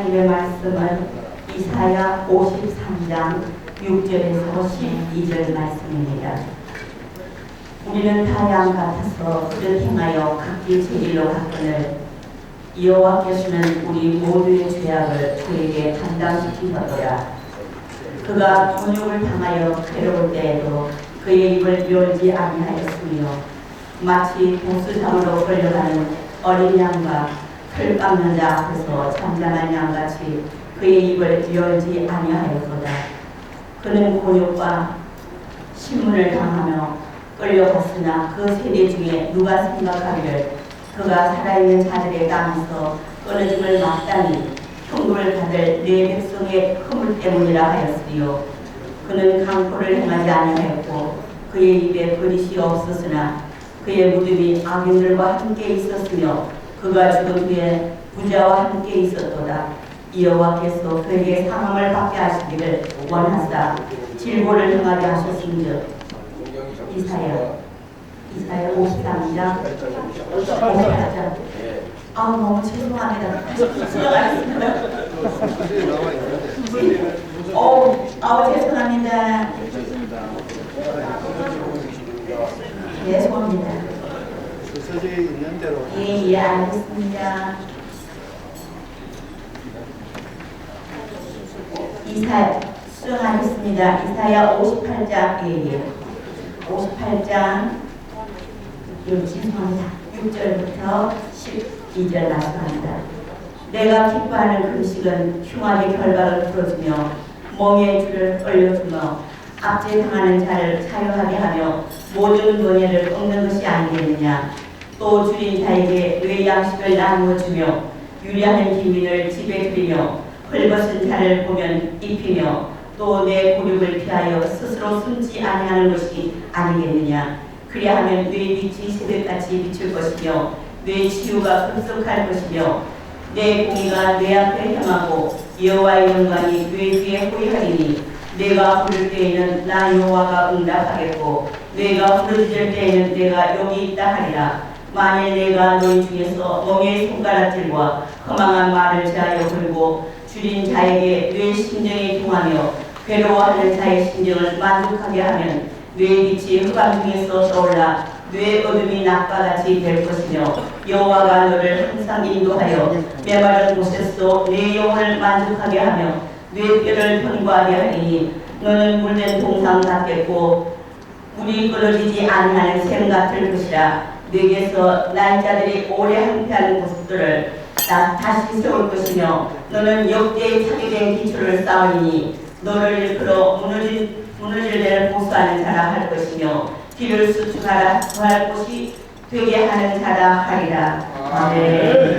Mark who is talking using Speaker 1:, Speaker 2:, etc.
Speaker 1: 하나님의 말씀은 이사야 53장 6절에서 12절 말씀입니다. 우리는 다양 같아서 그를 행하여 각기 제 길로 갔거늘 여호와께서는 우리 모두의 죄악을 그에게 감당시키셨더라. 그가 분욕을 당하여 괴로울 때에도 그의 입을 열지 아니하였으며 마치 보스장으로 끌려가는 어린 양과 풀 깎는 자 앞에서 잠잠한 양같이 그의 입을 열지 아니하였도다. 그는 곤욕과 신문을 당하며 끌려갔으나 그 세대 중에 누가 생각하기를 그가 살아있는 자들의 땅에서 끊어짐을 마땅히 형벌을 받을 내 백성의 허물 때문이라 하였으리요 그는 강포를 행하지 아니하였고 그의 입에 버릇이 없었으나 그의 무덤이 악인들과 함께 있었으며 그가 죽은 후에 부자와 함께 있었도다. 여호와께서 그에게 상함을 받게 하시기를 원하사 질보를 행하게 하셨음즉 이사야 이사야 53장 58장. 아 너무 죄송합니다. 수정하겠습니다. 어, 아우 죄송합니다. 죄송합니다
Speaker 2: 서서히 있는 대로.
Speaker 1: 예 예 알겠습니다. 이사 수정하겠습니다. 이사야 58장 예 예. 58장 요 죄송합니다 6절부터 12절 말씀합니다. 내가 기뻐하는 금식은 흉악의 결박을 풀어주며 멍의 줄을 올려주며 압제당하는 자를 자유하게 하며 모든 논의를 꺾는 것이 아니겠느냐? 또 줄인 자에게 뇌 양식을 나누어 주며 유리하는 기민을 들이며 헐벗은 자를 보면 입히며 또 내 고륙을 피하여 스스로 숨지 아니하는 것이 아니겠느냐? 그리하면 뇌 빛이 새벽같이 비출 것이며 뇌 치유가 급속할 것이며 내 공의가 내 앞에 향하고 여호와의 영광이 뇌 뒤에 호위하리니 내가 부를 때에는 나 여호와가 응답하겠고 내가 부르짖을 때에는 내가 여기 있다 하리라. 만일 내가 너희 중에서 멍의 손가락질과 허망한 말을 제하여 걸고 줄인 자에게 뇌 심정이 통하며 괴로워하는 자의 심정을 만족하게 하면 뇌 빛이 흑암 중에서 떠올라 뇌 어둠이 낮과 같이 될 것이며 여호와가 너를 항상 인도하여 메마른 곳에서 내 영을 만족하게 하며 뇌 뼈를 편구하게 하리니 너는 물된 동상 같겠고 물이 끊어지지 아니하는 샘 같을 것이라. 내게서 날짜들이 오래 함께하는 곳들을 다, 다시 세울 것이며 너는 역대에 차게된 기초를 쌓으니 너를 일컬어 무너진 무너질 데를 보수하는 자라 할 것이며 길을 수축하라 구할 곳이 되게 하는 자라 하리라. 아멘